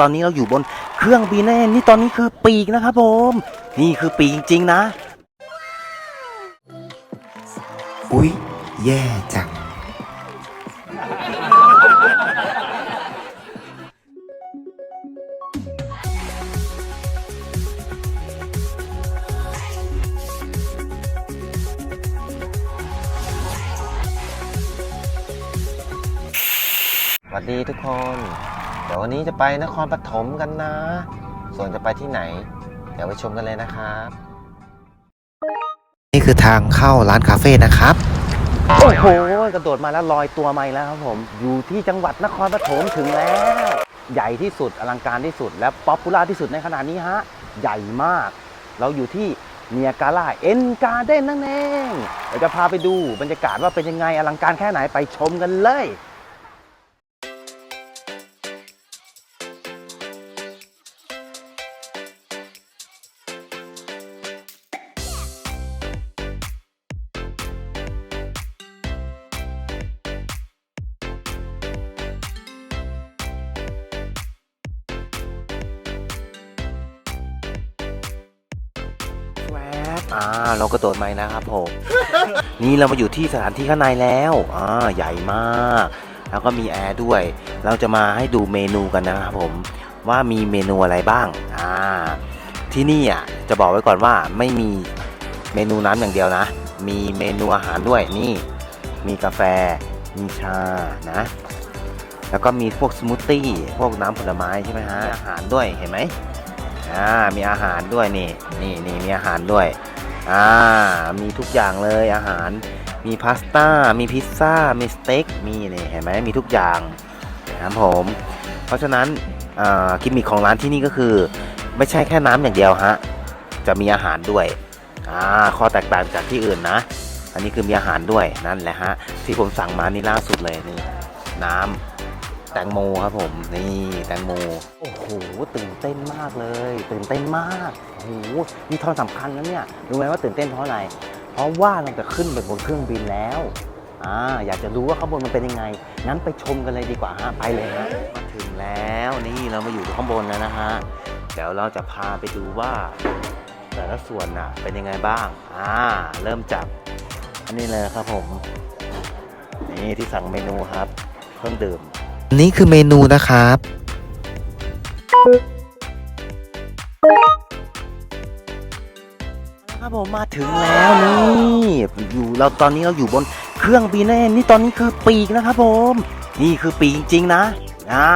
ตอนนี้เราอยู่บนเครื่องบินนั่นเองนี่ตอนนี้คือปีกนะครับผม นี่คือปีกจริงๆนะ อุ๊ย แย่จัง สวัสดีทุกคนเดี๋ยววันนี้จะไปนครปฐมกันนะ ส่วนจะไปที่ไหน เดี๋ยวไปชมกันเลยนะครับ นี่คือทางเข้าร้านคาเฟ่นะครับโอ้โหกระโดดมาแล้วลอยตัวมาอีกแล้วครับผม อยู่ที่จังหวัดนครปฐมถึงแล้ว ใหญ่ที่สุดอลังการที่สุดและป๊อปปูล่าที่สุดในขณะนี้ฮะ ใหญ่มาก เราอยู่ที่เนียการ่าเอ็นการ์เด้นนั่นเองเดี๋ยวจะพาไปดูบรรยากาศว่าเป็นยังไงอลังการแค่ไหนไปชมกันเลย อ่าเรากระโดดมาอีกแล้วครับผม นี่เรามาอยู่ที่สถานที่ข้างในแล้วอ่าใหญ่มาก แล้วก็มีแอร์ด้วย เราจะมาให้ดูเมนูกันนะครับผมว่ามีเมนูอะไรบ้างอ่าที่นี่อะจะบอกไว้ก่อนว่าไม่มีเมนูน้ำอย่างเดียวนะ มีเมนูอาหารด้วยนี่ มีกาแฟ มีชานะ แล้วก็มีพวกสมูทตี้พวกน้ำผลไม้ใช่ไหมฮะอาหารด้วยเห็นไหมอ่ามีอาหารด้วยนี่นี่นี่มีอาหารด้วย อ่า มีทุกอย่างเลยอาหาร มีพาสต้า มีพิซซ่า มีสเต็ก มีนี่เห็นไหมมีทุกอย่างนะครับผม เพราะฉะนั้นกิมมิคของร้านที่นี่ก็คือ ไม่ใช่แค่น้ำอย่างเดียวฮะ จะมีอาหารด้วย อ่า ข้อแตกต่างจากที่อื่นนะ อันนี้คือมีอาหารด้วยนั่นแหละฮะ ที่ผมสั่งมานี่ล่าสุดเลยนี่น้ำ แตงโมครับผมนี่แตงโม โอ้โหตื่นเต้นมากเลย ตื่นเต้นมากโอ้โหนี่ท่อนสำคัญนะเนี่ยรู้ไหมว่าตื่นเต้นเพราะอะไร เพราะว่าเราจะขึ้นไปบนเครื่องบินแล้วอ่าอยากจะรู้ว่าข้างบนมันเป็นยังไง งั้นไปชมกันเลยดีกว่าฮะไปเลยฮะมาถึงแล้วนี่เรามาอยู่ข้างบนแล้วนะฮะเดี๋ยวเราจะพาไปดูว่า แต่ละส่วนน่ะเป็นยังไงบ้างอ่าเริ่มจากอันนี้เลยครับผมนี่ที่สั่งเมนูครับ เครื่องดื่ม นนี้คือเมนูนะครับ ครับผมมาถึงแล้วนี่อยู่เราตอนนี้เราอยู่บนเครื่องบินนั่นเองนี่ตอนนี้คือปีกนะครับผม นี่คือปีกจริงๆนะอ่า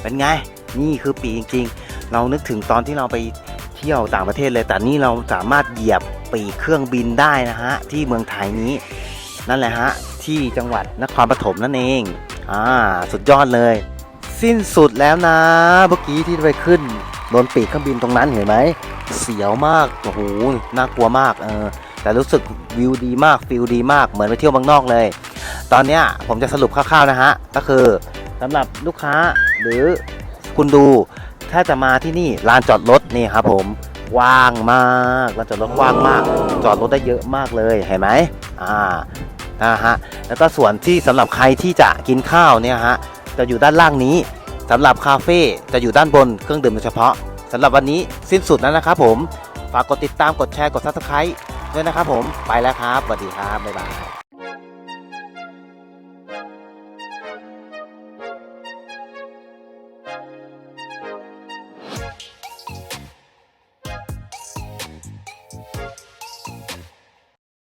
เป็นไง นี่คือปีกจริง ๆ เรานึกถึงตอนที่เราไปเที่ยวต่างประเทศเลยแต่นี่เราสามารถเหยียบปีกเครื่องบินได้นะฮะที่เมืองไทยนี้ นั่นแหละฮะที่จังหวัดนครปฐมนั่นเอง อ่าสุดยอดเลย สิ้นสุดแล้วนะ เมื่อกี้ที่ไปขึ้นบนปีกเครื่องบินตรงนั้นเห็นไหมเสียวมากโอ้โหน่ากลัวมากเออแต่รู้สึกวิวดีมากฟิลดีมากเหมือนไปเที่ยวเมืองนอกเลย ตอนเนี้ยผมจะสรุปคร่าวๆนะฮะก็คือสำหรับลูกค้าหรือคุณดูถ้าจะมาที่นี่ลานจอดรถนี่ครับผมกว้างมากลานจอดรถกว้างมาก จอดรถได้เยอะมากเลยเห็นไหมอ่า นะฮะแล้วก็ส่วนที่สำหรับใครที่จะกินข้าวเนี่ยฮะจะอยู่ด้านล่างนี้สำหรับคาเฟ่จะอยู่ด้านบนเครื่องดื่มโดยเฉพาะสำหรับวันนี้สิ้นสุดแล้วนะครับผมฝากกดติดตามกดแชร์กด subscribe ด้วยนะครับผมไปแล้วครับสวัสดีครับบ๊ายบาย